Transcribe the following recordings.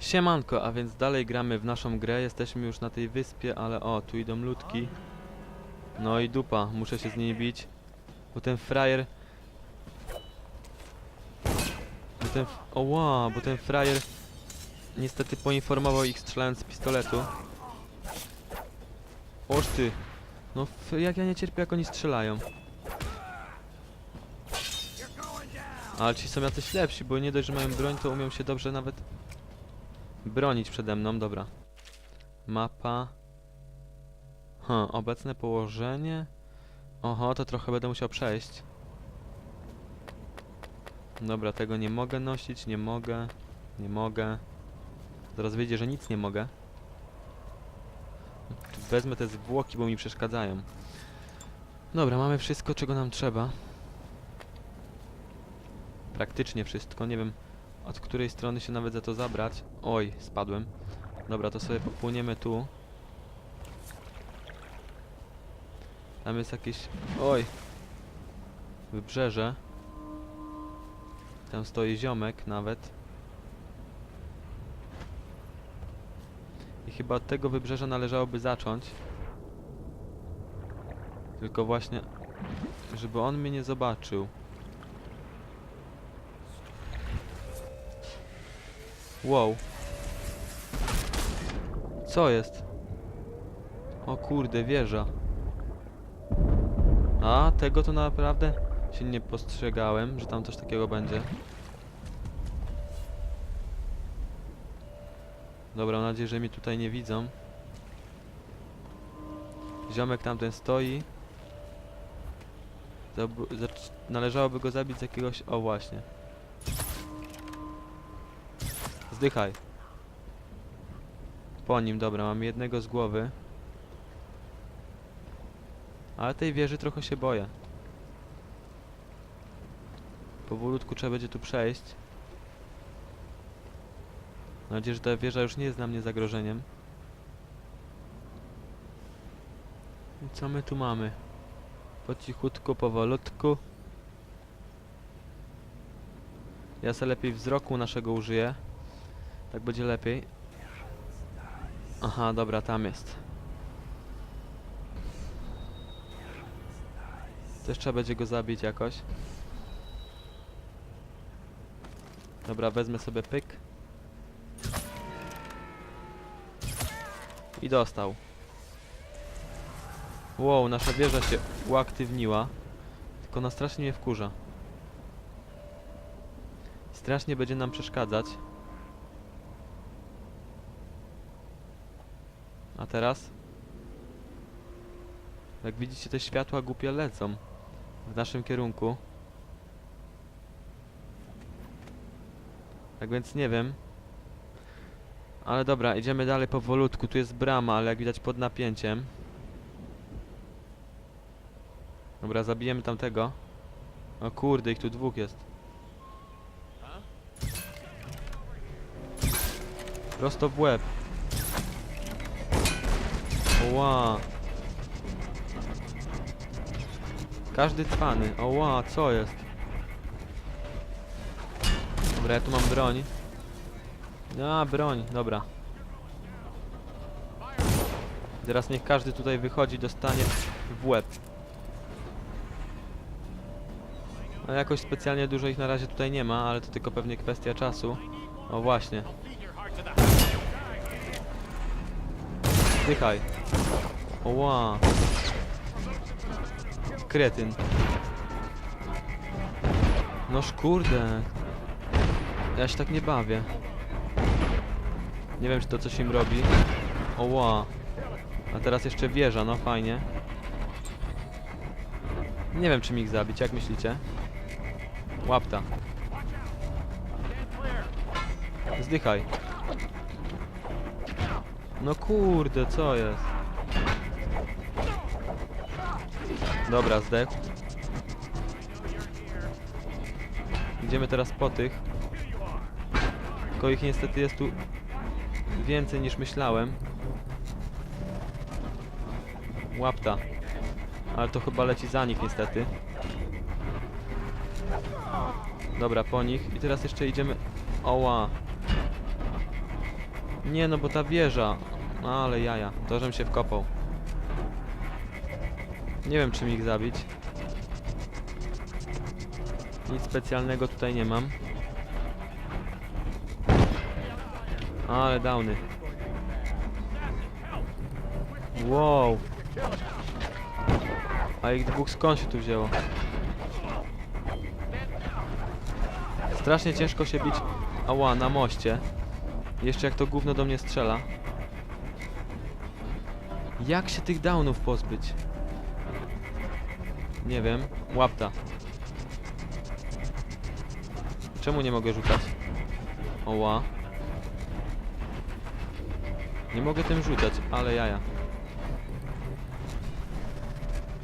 Siemanko, a więc dalej gramy w naszą grę, jesteśmy już na tej wyspie, ale o, tu idą ludki. No i dupa, muszę się z nimi bić. Bo ten frajer... Bo ten... Oła, bo ten frajer... Niestety poinformował ich strzelając z pistoletu. Oż ty! No jak ja nie cierpię jak oni strzelają. Ale ci są jacyś lepsi, bo nie dość, że mają broń, to umią się dobrze nawet bronić przede mną, dobra. Mapa. Hm, obecne położenie. Oho, to trochę będę musiał przejść. Dobra, tego nie mogę nosić, nie mogę, nie mogę. Zaraz wyjdzie, że nic nie mogę. Wezmę te zwłoki, bo mi przeszkadzają. Dobra, mamy wszystko, czego nam trzeba. Praktycznie wszystko, nie wiem od której strony się nawet za to zabrać. Oj, spadłem. Dobra, to sobie popłyniemy tu. Tam jest jakieś... Oj! Wybrzeże. Tam stoi ziomek nawet. I chyba od tego wybrzeża należałoby zacząć. Tylko właśnie, żeby on mnie nie zobaczył. Wow. Co jest? O kurde, wieża. A, tego to naprawdę się nie postrzegałem, że tam coś takiego będzie. Dobra, mam nadzieję, że mnie tutaj nie widzą. Ziomek tamten stoi. Należałoby go zabić z jakiegoś... O, właśnie. Zdychaj. Po nim, dobra, mam jednego z głowy. Ale tej wieży trochę się boję. Powolutku trzeba będzie tu przejść. Mam nadzieję, że ta wieża już nie jest dla mnie zagrożeniem. I co my tu mamy? Po cichutku, powolutku. Ja se lepiej wzroku naszego użyję. Tak będzie lepiej. Aha, dobra, tam jest. Też trzeba będzie go zabić jakoś. Dobra, wezmę sobie pyk. I dostał. Wow, nasza wieża się uaktywniła. Tylko ona strasznie mnie wkurza. Strasznie będzie nam przeszkadzać. A teraz? Jak widzicie, te światła głupie lecą w naszym kierunku. Tak więc nie wiem. Ale dobra, idziemy dalej powolutku. Tu jest brama, ale jak widać pod napięciem. Dobra, zabijemy tamtego. O kurde, ich tu dwóch jest. Prosto w łeb. Oła. Każdy cwany. Oła, co jest? Dobra, ja tu mam broń. A, broń, dobra. Teraz niech każdy tutaj wychodzi, dostanie w łeb. No jakoś specjalnie dużo ich na razie tutaj nie ma, ale to tylko pewnie kwestia czasu. O właśnie. Zdychaj. Oła. Kretyn. Noż kurde. Ja się tak nie bawię. Nie wiem, czy to coś im robi. Oła. A teraz jeszcze wieża, no fajnie. Nie wiem, czym ich zabić, jak myślicie? Łapta. Zdychaj. No kurde, co jest? Dobra, zdechł. Idziemy teraz po tych. Tylko ich niestety jest tu więcej niż myślałem. Łapta. Ale to chyba leci za nich niestety. Dobra, po nich. I teraz jeszcze idziemy... Oła. Nie no, bo ta wieża. No ale jaja, to żem się wkopał. Nie wiem czym ich zabić. Nic specjalnego tutaj nie mam. Ale downy. Wow. A ich dwóch skąd się tu wzięło? Strasznie ciężko się bić. Ała, na moście. Jeszcze jak to gówno do mnie strzela. Jak się tych downów pozbyć? Nie wiem. Łapta. Czemu nie mogę rzucać? Oła. Nie mogę tym rzucać, ale jaja.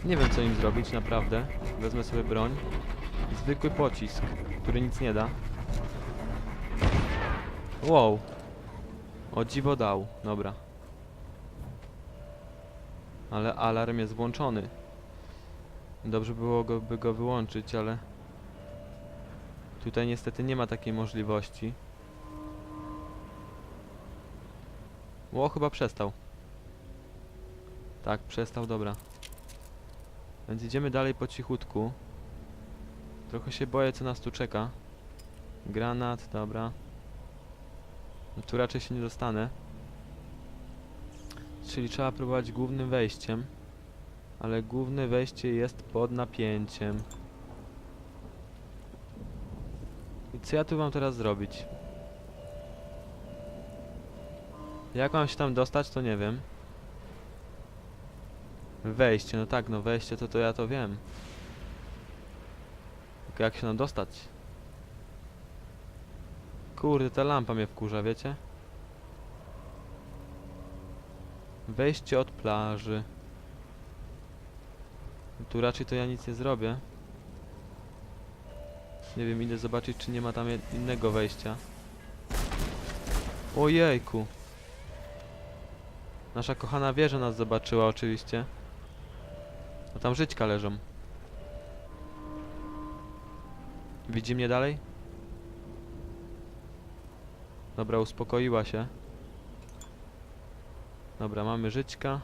Nie wiem co im zrobić, naprawdę. Wezmę sobie broń. Zwykły pocisk, który nic nie da. Wow. O dziwo dał, dobra. Ale alarm jest włączony. Dobrze było go, go wyłączyć, ale... Tutaj niestety nie ma takiej możliwości. Ło, chyba przestał. Tak, przestał, dobra. Więc idziemy dalej po cichutku. Trochę się boję, co nas tu czeka. Granat, dobra. No tu raczej się nie dostanę. Czyli trzeba próbować głównym wejściem. Ale główne wejście jest pod napięciem. I co ja tu mam teraz zrobić? Jak mam się tam dostać, to nie wiem. Wejście, no tak, no wejście to to ja to wiem. Tylko jak się tam dostać? Kurde, ta lampa mnie wkurza, wiecie? Wejście od plaży. Tu raczej to ja nic nie zrobię. Nie wiem, idę zobaczyć, czy nie ma tam innego wejścia. Ojejku. Nasza kochana wieża nas zobaczyła oczywiście. A tam żyćka leżą. Widzi mnie dalej? Dobra, uspokoiła się. Dobra, mamy żyćka.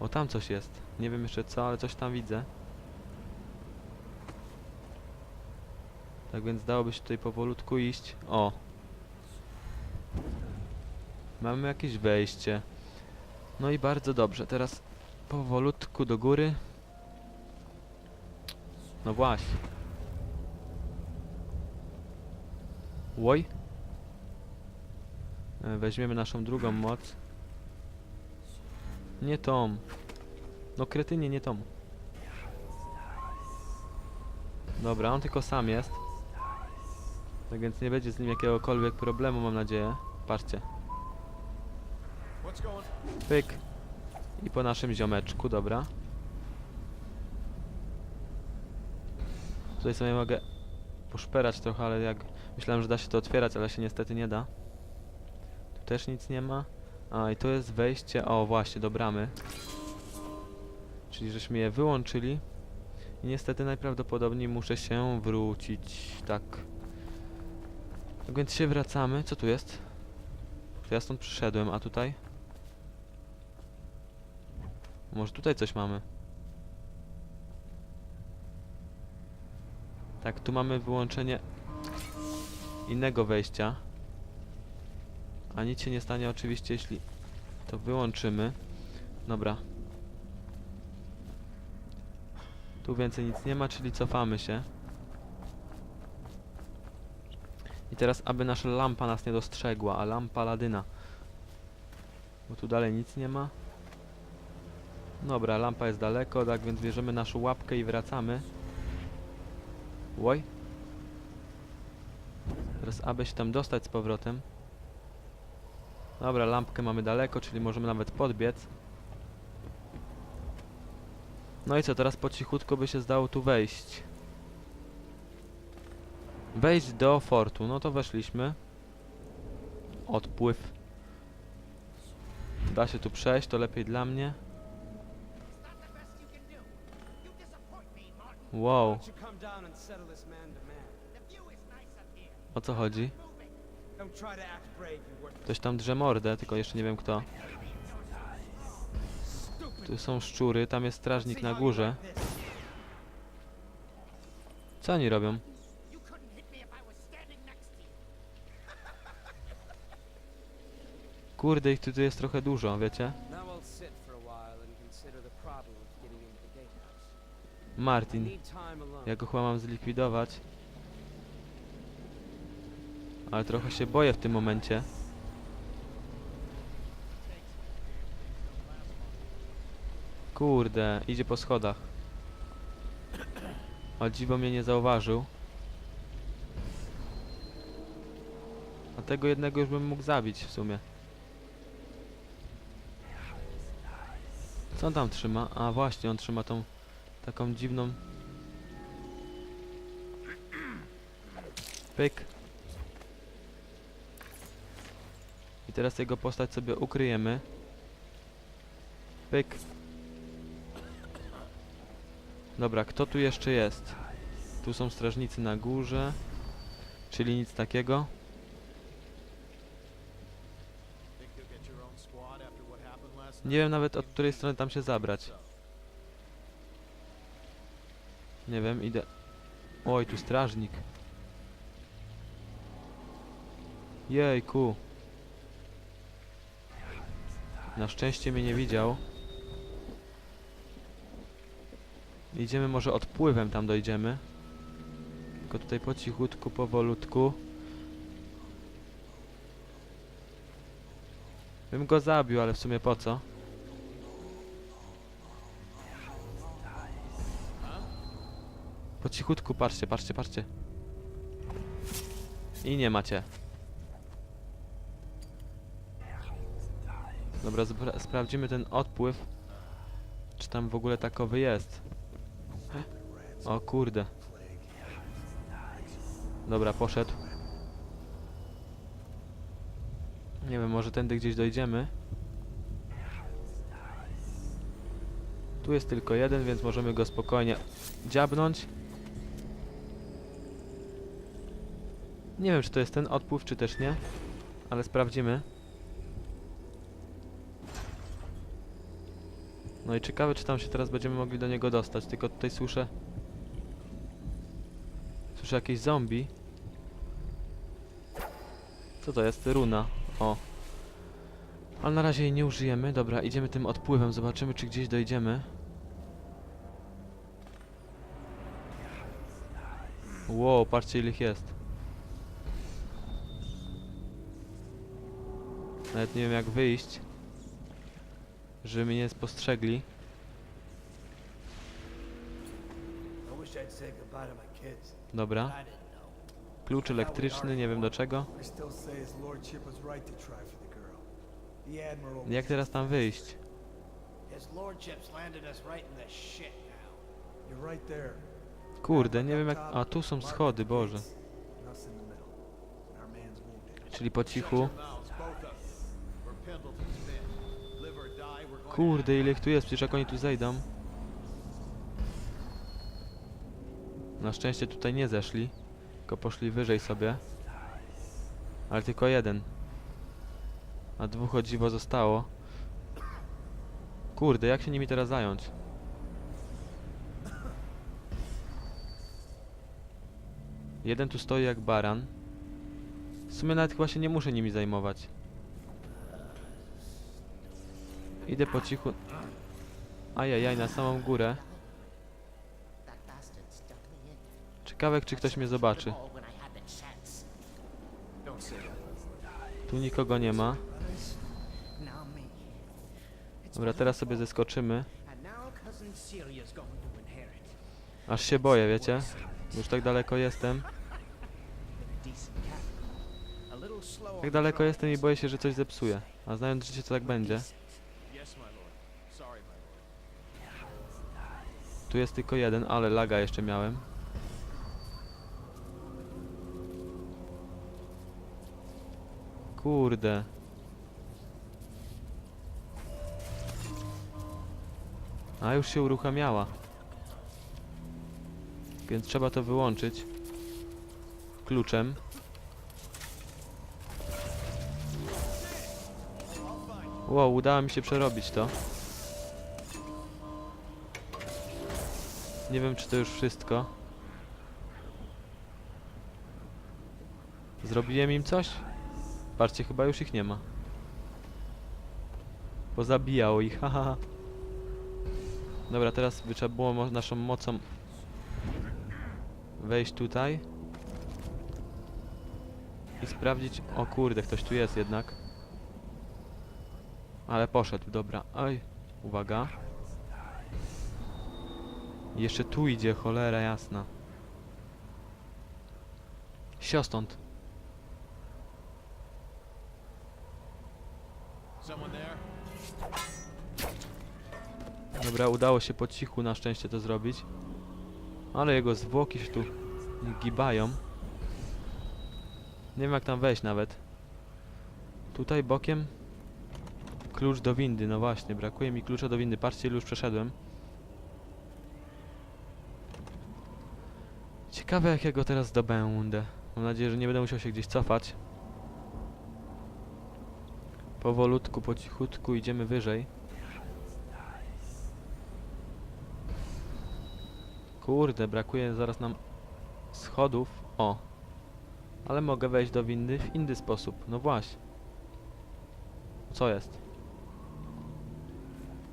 O, tam coś jest. Nie wiem jeszcze co, ale coś tam widzę. Tak więc dałoby się tutaj powolutku iść. O! Mamy jakieś wejście. No i bardzo dobrze. Teraz powolutku do góry. No właśnie. Łoj. E, Weźmiemy naszą drugą moc. Nie tą. No kretynie, nie tą. Dobra, on tylko sam jest. Tak więc nie będzie z nim jakiegokolwiek problemu, mam nadzieję. Patrzcie. Pyk. I po naszym ziomeczku, dobra. Tutaj sobie mogę poszperać trochę, ale jak... Myślałem, że da się to otwierać, ale się niestety nie da. Tu też nic nie ma. A, i to jest wejście, o właśnie, do bramy. Czyli żeśmy je wyłączyli. I niestety najprawdopodobniej muszę się wrócić, tak. Tak więc się wracamy. Co tu jest? To ja stąd przyszedłem, a tutaj? Może tutaj coś mamy? Tak, tu mamy wyłączenie innego wejścia. A nic się nie stanie oczywiście, jeśli to wyłączymy. Dobra. Tu więcej nic nie ma, czyli cofamy się. I teraz, aby nasza lampa nas nie dostrzegła, a lampa Ladyna. Bo tu dalej nic nie ma. Dobra, lampa jest daleko, tak więc bierzemy naszą łapkę i wracamy. Łoj. Teraz aby się tam dostać z powrotem. Dobra, lampkę mamy daleko, czyli możemy nawet podbiec. No i co, teraz po cichutku by się zdało tu wejść. Wejść do fortu, no to weszliśmy. Odpływ. Da się tu przejść, to lepiej dla mnie. Wow, o co chodzi? Ktoś tam drze mordę, tylko jeszcze nie wiem kto. Tu są szczury, tam jest strażnik na górze. Co oni robią? Kurde, ich tu, tu jest trochę dużo, wiecie? Martin. Ja go chyba mam zlikwidować. Ale trochę się boję w tym momencie. Kurde, idzie po schodach. O dziwo mnie nie zauważył. A tego jednego już bym mógł zabić w sumie. Co on tam trzyma? A właśnie, on trzyma tą taką dziwną Pyk. I teraz jego postać sobie ukryjemy. Pyk. Dobra, kto tu jeszcze jest? Tu są strażnicy na górze. Czyli nic takiego. Nie wiem nawet od której strony tam się zabrać. Nie wiem, idę. Oj, tu strażnik. Jejku. Na szczęście mnie nie widział. Idziemy może odpływem tam dojdziemy. Tylko tutaj po cichutku, powolutku. Bym go zabił, ale w sumie po co? Po cichutku, patrzcie, patrzcie, patrzcie. I nie macie. Dobra, sprawdzimy ten odpływ. Czy tam w ogóle takowy jest. O kurde. Dobra, poszedł. Nie wiem, może tędy gdzieś dojdziemy. Tu jest tylko jeden, więc możemy go spokojnie dziabnąć. Nie wiem, czy to jest ten odpływ, czy też nie. Ale sprawdzimy. No i ciekawe, czy tam się teraz będziemy mogli do niego dostać. Tylko tutaj słyszę... Słyszę jakieś zombie. Co to jest? Runa. O. Ale na razie jej nie użyjemy. Dobra, idziemy tym odpływem. Zobaczymy, czy gdzieś dojdziemy. Wow, patrzcie ile ich jest. Nawet nie wiem jak wyjść. Żeby mnie nie spostrzegli. Dobra. Klucz elektryczny, nie wiem do czego. Jak teraz tam wyjść? Kurde, nie wiem jak... A, tu są schody, Boże. Czyli po cichu. Kurde, ile ich tu jest, przecież jak oni tu zejdą. Na szczęście tutaj nie zeszli, tylko poszli wyżej sobie. Ale tylko jeden. A dwóch o dziwo zostało. Kurde, jak się nimi teraz zająć? Jeden tu stoi jak baran. W sumie nawet chyba się nie muszę nimi zajmować. Idę po cichu. Ajajaj, na samą górę. Ciekawe, czy ktoś mnie zobaczy. Tu nikogo nie ma. Dobra, teraz sobie zeskoczymy. Aż się boję, wiecie? Już tak daleko jestem. Tak daleko jestem i boję się, że coś zepsuje. A znając życie, to tak będzie. Tu jest tylko jeden, ale laga jeszcze miałem. Kurde. A już się uruchamiała. Więc trzeba to wyłączyć. Kluczem. Wow, udało mi się przerobić to. Nie wiem, czy to już wszystko. Zrobiłem im coś? Patrzcie, chyba już ich nie ma. Pozabijało ich, haha. Dobra, teraz by trzeba było naszą mocą wejść tutaj i sprawdzić. O kurde, ktoś tu jest jednak. Ale poszedł, dobra. Oj, uwaga. Jeszcze tu idzie, cholera jasna. Sio stąd. Someone there? Dobra, udało się po cichu na szczęście to zrobić. Ale jego zwłoki się tu gibają. Nie wiem jak tam wejść nawet. Tutaj bokiem klucz do windy, no właśnie, brakuje mi klucza do windy. Patrzcie, ile już przeszedłem. Ciekawe jak ja go teraz zdobędę. Mam nadzieję, że nie będę musiał się gdzieś cofać. Powolutku, po cichutku idziemy wyżej. Kurde, brakuje zaraz nam schodów. O. Ale mogę wejść do windy w inny sposób. No właśnie. Co jest?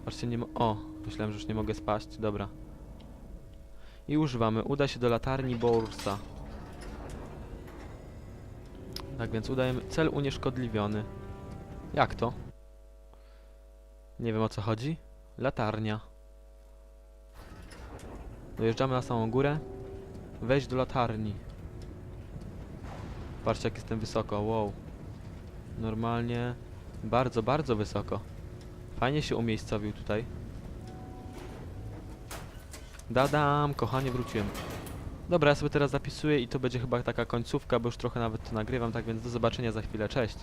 Patrzcie, nie mo... O, myślałem, że już nie mogę spaść. Dobra. I używamy. Uda się do latarni Borsa. Tak więc udajemy... Cel unieszkodliwiony. Jak to? Nie wiem o co chodzi. Latarnia. Dojeżdżamy na samą górę. Wejść do latarni. Patrzcie jak jestem wysoko, wow. Normalnie bardzo, bardzo wysoko. Fajnie się umiejscowił tutaj. Dadam, kochanie, wróciłem. Dobra, ja sobie teraz zapisuję i to będzie chyba taka końcówka, bo już trochę nawet to nagrywam, tak więc do zobaczenia za chwilę, cześć.